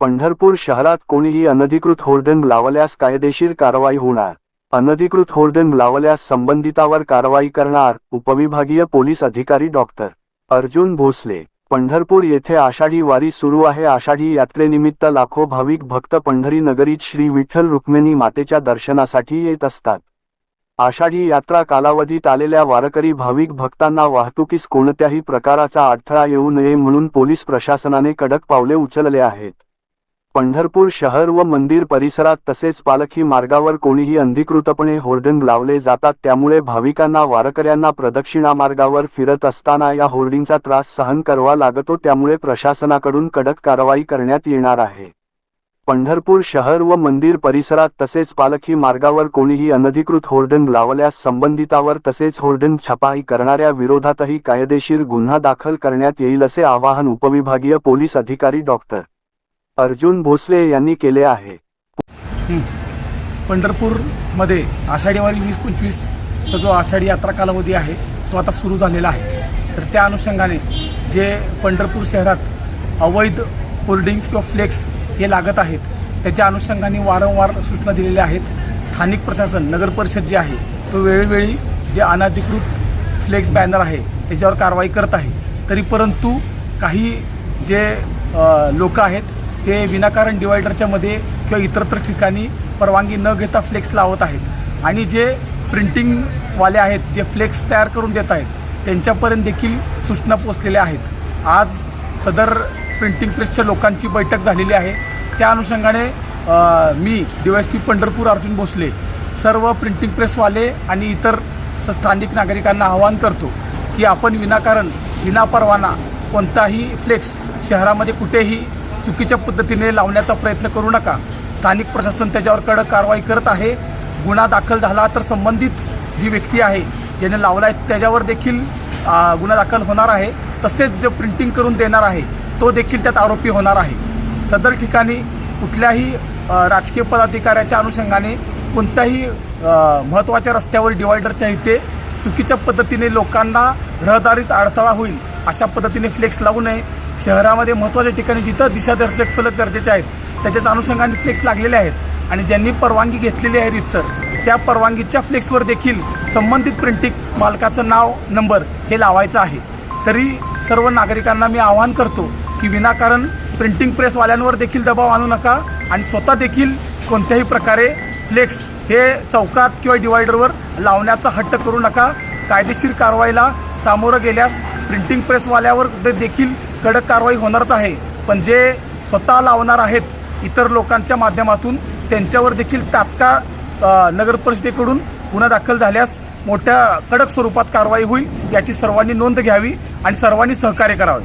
पंढरपूर शहरात कोणीही अनधिकृत होर्डिंग लावल्यास कायदेशीर कारवाई होणार. अनधिकृत होर्डिंग लावल्यास संबंधितावर कारवाई करणार उपविभागीय पोलीस अधिकारी डॉक्टर अर्जुन भोसले. पंढरपूर येथे आषाढी वारी सुरू आहे. आषाढी यात्रेनिमित्त लाखो भाविक भक्त पंढरी नगरीत श्री विठ्ठल रुक्मिणी मातेच्या दर्शनासाठी येत असतात. आषाढी यात्रा कालावधीत आलेल्या वारकरी भाविक भक्तांना वाहतुकीस कोणत्याही प्रकाराचा अडथळा येऊ नये म्हणून पोलीस प्रशासनाने कडक पावले उचलले आहेत. पंढरपूर शहर व मंदिर परिसरात तसेच पालखी मार्गावर कोणीही अंधिकृतपणे होर्डिंग लावले जातात त्यामुळे भाविकांना वारकऱ्यांना प्रदक्षिणा मार्गावर फिरत असताना या होर्डिंगचा त्रास सहन करावा लागतो त्यामुळे प्रशासनाकडून कडक कारवाई करण्यात येणार आहे. पंढरपूर शहर व मंदिर परिसरात तसेच पालखी मार्गावर कोणीही अनधिकृत होर्डिंग लावल्यास संबंधितावर तसेच होर्डिंग छपाई करणाऱ्या विरोधातही कायदेशीर गुन्हा दाखल करण्यात येईल असे आवाहन उपविभागीय पोलीस अधिकारी डॉक्टर अर्जुन भोसले यांनी केले आहे. पंढरपूरमध्ये आषाढीवारी वीस पंचवीसचा जो आषाढी यात्रा कालावधी आहे तो आता सुरू झालेला आहे. तर त्या अनुषंगाने जे पंढरपूर शहरात अवैध होर्डिंग्स किंवा फ्लेक्स हे लागत आहेत त्याच्या अनुषंगाने वारंवार सूचना दिलेल्या आहेत. स्थानिक प्रशासन नगर परिषद जे आहे तो वेळोवेळी जे अनाधिकृत फ्लेक्स बॅनर आहे त्याच्यावर कारवाई करत आहे. तरी परंतु काही जे लोक आहेत ते विनाकारण डिवायडरच्या मध्ये किंवा इतरत्र ठिकाणी परवानगी न घेता फ्लेक्स लावत आहेत. आणि जे प्रिंटिंगवाले आहेत जे फ्लेक्स तयार करून देत आहेत त्यांच्यापर्यंत देखील सूचना पोचलेल्या आहेत. आज सदर प्रिंटिंग प्रेसच्या लोकांची बैठक झालेली आहे. त्या अनुषंगाने मी D Y P Pandharpur Arjun Bhosale सर्व प्रिंटिंग प्रेसवाले आणि इतर स- स्थानिक नागरिकांना आवाहन करतो की आपण विनाकारण विनापरवाना कोणताही फ्लेक्स शहरामध्ये कुठेही चुकीच्या पद्धतीने लावण्याचा प्रयत्न करू नका. स्थानिक प्रशासन त्याच्यावर कडक कारवाई करत आहे. गुन्हा दाखल झाला तर संबंधित जी व्यक्ती आहे ज्याने लावला आहे त्याच्यावर देखील गुन्हा दाखल होणार आहे. तसेच जो प्रिंटिंग करून देणार आहे तो देखील त्यात आरोपी होणार आहे. सदर ठिकाणी कुठल्याही राजकीय पदाधिकाऱ्याच्या अनुषंगाने कोणत्याही महत्त्वाच्या रस्त्यावर डिवायडरच्या इथे चुकीच्या पद्धतीने लोकांना रहदारीस अडथळा होईल अशा पद्धतीने फ्लेक्स लावू नये. शहरामध्ये महत्त्वाच्या ठिकाणी जिथं दिशादर्शक फलक गरजेचे आहेत त्याच्याच अनुषंगाने फ्लेक्स लागलेले आहेत. आणि ज्यांनी परवानगी घेतलेली आहे रितसर त्या परवानगीच्या फ्लेक्सवर देखील संबंधित प्रिंटिंग मालकाचं नाव नंबर हे लावायचं आहे. तरी सर्व नागरिकांना मी आवाहन करतो की विनाकारण प्रिंटिंग प्रेसवाल्यांवर देखील दबाव आणू नका आणि स्वतः देखील कोणत्याही प्रकारे फ्लेक्स हे चौकात किंवा डिवायडरवर लावण्याचा हट्ट करू नका. कायदेशीर कारवाईला सामोरं गेल्यास प्रिंटिंग प्रेसवाल्यावर दे- देखील कडक कारवाई होणारच आहे. पण जे स्वतः लावणार आहेत इतर लोकांच्या माध्यमातून त्यांच्यावर देखील तात्काळ नगरपरिषदेकडून नगर परिषदेकडून गुन्हा दाखल झाल्यास मोठ्या कडक स्वरूपात कारवाई होईल याची सर्वांनी नोंद घ्यावी आणि सर्वांनी सहकार्य करावे.